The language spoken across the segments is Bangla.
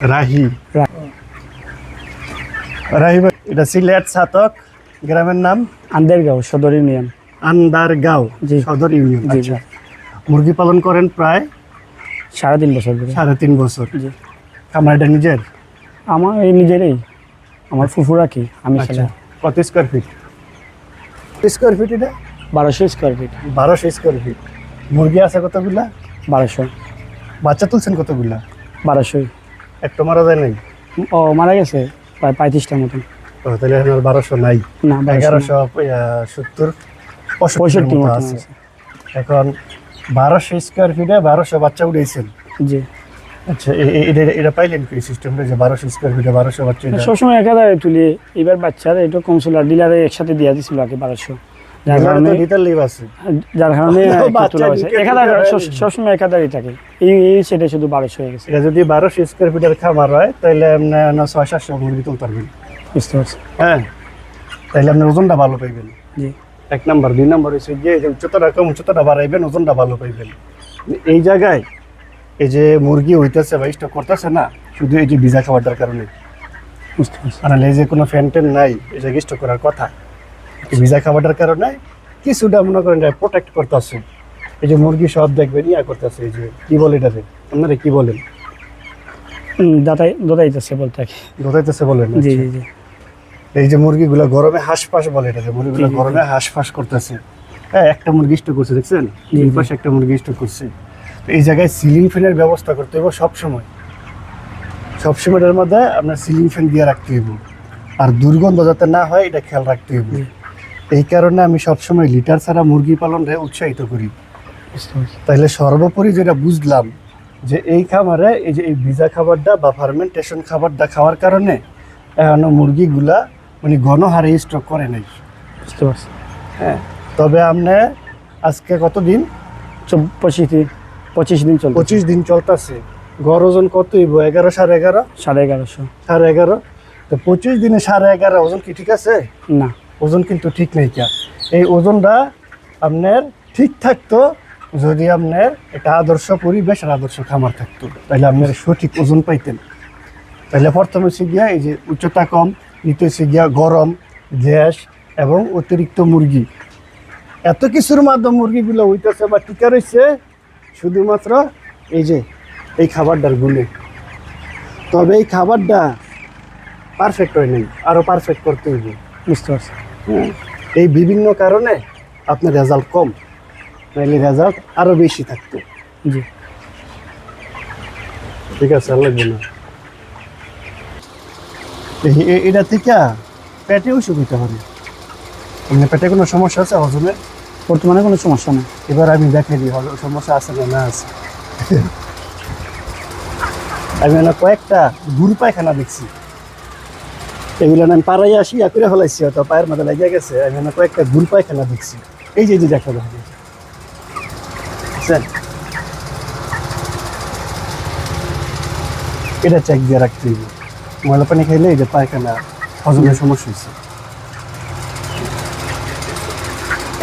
রাহি। রাহি এটা সিলেট সাতক গ্রামের নাম? আন্দেরগাঁও সদর ইউনিয়ন। আন্দারগাঁও। সদর ইউনিয়ন আচ্ছা। মুরগি পালন করেন প্রায়? সাড়ে তিন বছর সাড়ে তিন বছর। খামারটা নিজের? আমার এই নিজেরই। আমার ফুফুরা কি? আমি আচ্ছা। কত স্কোয়ার ফিট স্কোয়ার ফিট এটা? বারোশো স্কোয়ার ফিট বারোশো স্কোয়ার ফিট মুরগি আছে কতগুলা? বারোশো। বাচ্চা তুলছেন কতগুলা? বারোশোই। একটা মারা যায় নাই? ও মারা গেছে প্রায় পঁয়ত্রিশটার মতন। তাহলে এখন আর বারোশো নাই। না এগারোশো সত্তর পঁয়ষট্টি আছে। এখন বারোশো স্কোয়ার ফিটে বারোশো বাচ্চা উঠেছেন জি। আচ্ছা এটা এটা পাইলেন কি সিস্টেমটা যে বারোশো স্কোয়ার ফিটে বারোশো বাচ্চা? সবসময় একাধারে তুলি। এবার বাচ্চার এটা ছিল ডিলারে একসাথে দিয়ে দিয়েছিল আগে বারোশো। যার কারণে যার কারণে তোলা হয়েছে থাকে। এই এই সেটা শুধু বারোশো হয়ে গেছে। এটা যদি বারোশো স্কোয়ার ফিটের খামার হয় তাহলে ছয় সাতশো মুরগি তুলতে পারবেন। বুঝতে পারছি। হ্যাঁ। তাহলে আপনার ওজনটা ভালো পাইবেন। জি। এক নাম্বার। দুই নাম্বার হচ্ছে যে উচ্চতাটা কম উচ্চতাটা বাড়াইবেন ওজনটা ভালো পাইবেন। এই জায়গায় এই যে মুরগি হইতেছে বা স্টক করতেছে না শুধু এই যে ভিজা খাবারটার কারণে। বুঝতে পারছি। আর এই যে কোনো ফ্যান ট্যান নাই এই জায়গায় স্টক করার কথা। ভিজা খাবারটার কারণে কিছুটা মনে করেন প্রোটেক্ট করতেছে। এই যে মুরগি সব দেখবেন ইয়া করতেছে এই যে কি বলে এটাতে আপনারা কি বলেন? দাদাই দাদাইতেছে বলতে কি। দোতাইতেছে বলেন জি আচ্ছা। জি জি। এই যে মুরগিগুলো গরমে হাঁসফাঁস বলে এটাকে মুরগিগুলো গরমে হাঁসফাঁস করতেছে। হ্যাঁ একটা মুরগি স্টক করছে দেখছেন? এই পাশে একটা মুরগি স্টক করছে। তো এই জায়গায় সিলিং ফ্যানের ব্যবস্থা করতে হবে সবসময়। সবসময়ের মধ্যে আপনার সিলিং ফ্যান দিয়ে রাখতে হইব। আর দুর্গন্ধ যাতে না হয় এটা খেয়াল রাখতে হইব। জি। এই কারণে আমি সবসময় লিটার ছাড়া মুরগি পালনরে উৎসাহিত করি। তাইলে সর্বোপরি যেটা বুঝলাম যে এই খামারে এই যে এই ভিজা খাবারটা বা ফার্মেন্টেশন খাবারটা খাওয়ার কারণে এখনও মুরগিগুলা মানে গণহারে স্টক করে নাই। বুঝতে পারছি। হ্যাঁ তবে আপনি আজকে কতদিন? পঁচিশ দিন পঁচিশ দিন চল পঁচিশ দিন চলতেছে। গড় ওজন কত হইব? এগারো সাড়ে এগারো? সাড়ে এগারোশো। সাড়ে এগারো? তো পঁচিশ দিনে সাড়ে এগারো ওজন কি ঠিক আছে? না। ওজন কিন্তু ঠিক নেই কা এই ওজনটা আপনার ঠিক থাকতো যদি আপনার একটা আদর্শ পরিবেশ আর আদর্শ খামার থাকতো। তাহলে আপনার সঠিক ওজন পাইতেন। তাহলে প্রথমে হচ্ছে গিয়া এই যে উচ্চতা কম, দ্বিতীয় হচ্ছে গিয়া গরম, গ্যাস এবং অতিরিক্ত মুরগি। এত কিছুর মাধ্যমে মুরগিগুলো হইতেছে বা টিকা রয়েছে শুধুমাত্র এই যে এই খাবারটার গুণে। তবে এই খাবারটা পারফেক্ট হয় নাই আরও পারফেক্ট করতে হইবে। বুঝতে পারছি এই বিভিন্ন কারণে আপনার রেজাল্ট কম নাহলে রেজাল্ট আরও বেশি থাকতো। জি। ঠিক আছে আর লাগবে না এটা থেকে পেটে ওষুধ হইতে পারে এমনি পেটে কোনো সমস্যা আছে হজমে? বর্তমানে কোনো সমস্যা নেই। এবার আমি দেখাই দিই হজম সমস্যা আছে না না আছে। আমি কয়েকটা গুড় পায়খানা দেখছি। এগুলো আমি পাড়াই আসি, ইয়া করে ফেলাইছি, হয়তো পায়ের মাথা লাগিয়ে গেছে। আমি কয়েকটা গুড় পায়খানা দেখছি। এই যে যে, দেখা দেখা যায়। বুঝছেন? এটা চেক দিয়ে রাখতে হইব। ময়লা পানি খাইলে এই যে পায়খানা হজমের সমস্যা হচ্ছে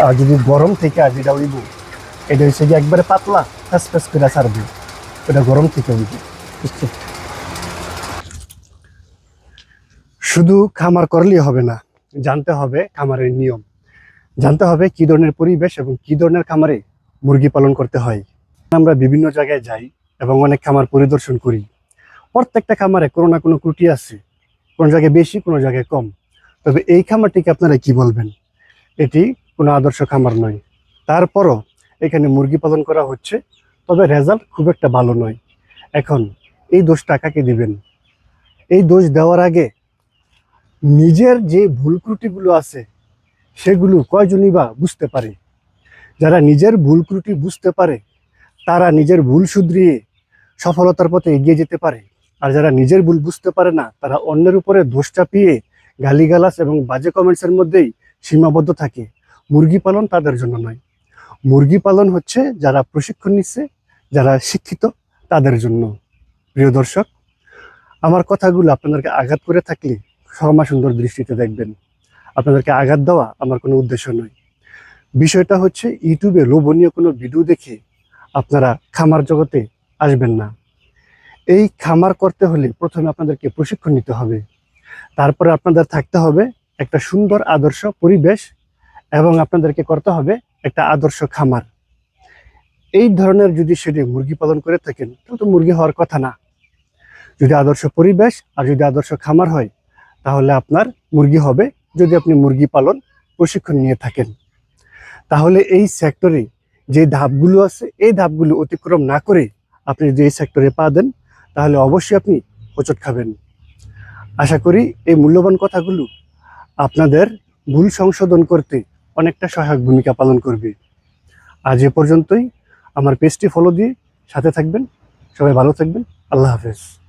আর যদি গরম থেকে আর যেটা উইব এটা হচ্ছে যে একবারে পাতলা ফ্যাস ফ্যাস করে ছাড়বে ওটা গরম থেকে উইব বুঝতে শুধু খামার করলেই হবে না, জানতে হবে খামারের নিয়ম। জানতে হবে কি ধরনের পরিবেশ এবং কি ধরনের খামারে মুরগি পালন করতে হয়। আমরা বিভিন্ন জায়গায় যাই এবং অনেক খামার পরিদর্শন করি। প্রত্যেকটা খামারে কোনো না কোনো ত্রুটি আছে, কোনো জায়গায় বেশি, কোনো জায়গায় কম। তবে এই খামারটিকে আপনারা কি বলবেন? এটি কোনো আদর্শ খামার নয়। তারপরও এখানে মুরগি পালন করা হচ্ছে, তবে রেজাল্ট খুব একটা ভালো নয়। এখন এই দোষটা কাকে দিবেন? এই দোষ দেওয়ার আগে নিজের যে ভুল ত্রুটিগুলো আছে, সেগুলো কয়জনই বা বুঝতে পারে? যারা নিজের ভুল ত্রুটি বুঝতে পারে, তারা নিজের ভুল শুধরিয়ে সফলতার পথে এগিয়ে যেতে পারে। আর যারা নিজের ভুল বুঝতে পারে না, তারা অন্যের উপরে দোষ চাপিয়ে গালিগালাস এবং বাজে কমেন্টসের মধ্যেই সীমাবদ্ধ থাকে। মুরগি পালন তাদের জন্য নয়। মুরগি পালন হচ্ছে যারা প্রশিক্ষণ নিচ্ছে, যারা শিক্ষিত, তাদের জন্য। প্রিয় দর্শক, আমার কথাগুলো আপনাদেরকে আঘাত করে থাকলে ক্ষমা সুন্দর দৃষ্টিতে দেখবেন। আপনাদেরকে আঘাত দেওয়া আমার কোনো উদ্দেশ্য নয়। বিষয়টা হচ্ছে, ইউটিউবে লোভনীয় কোনো ভিডিও দেখে আপনারা খামার জগতে আসবেন না। এই খামার করতে হলে প্রথমে আপনাদেরকে প্রশিক্ষণ নিতে হবে। তারপরে আপনাদের থাকতে হবে একটা সুন্দর আদর্শ পরিবেশ এবং আপনাদেরকে করতে হবে একটা আদর্শ খামার। এই ধরনের যদি সেটি মুরগি পালন করে থাকেন, তাহলে তো মুরগি হওয়ার কথা না। যদি আদর্শ পরিবেশ আর যদি আদর্শ খামার হয় তাহলে আপনার মুরগি হবে যদি আপনি মুরগি পালন প্রশিক্ষণ নিয়ে থাকেন। তাহলে এই সেক্টরে যে ধাপগুলো আছে, এই ধাপগুলো অতিক্রম না করে আপনি যদি এই সেক্টরে পা দেন, তাহলে অবশ্যই আপনি হোঁচট খাবেন। আশা করি এই মূল্যবান কথাগুলো আপনাদের ভুল সংশোধন করতে অনেকটা সহায়ক ভূমিকা পালন করবে। আজ এ পর্যন্তই। আমার পেজটি ফলো দিয়ে সাথে থাকবেন। সবাই ভালো থাকবেন। আল্লাহ হাফেজ।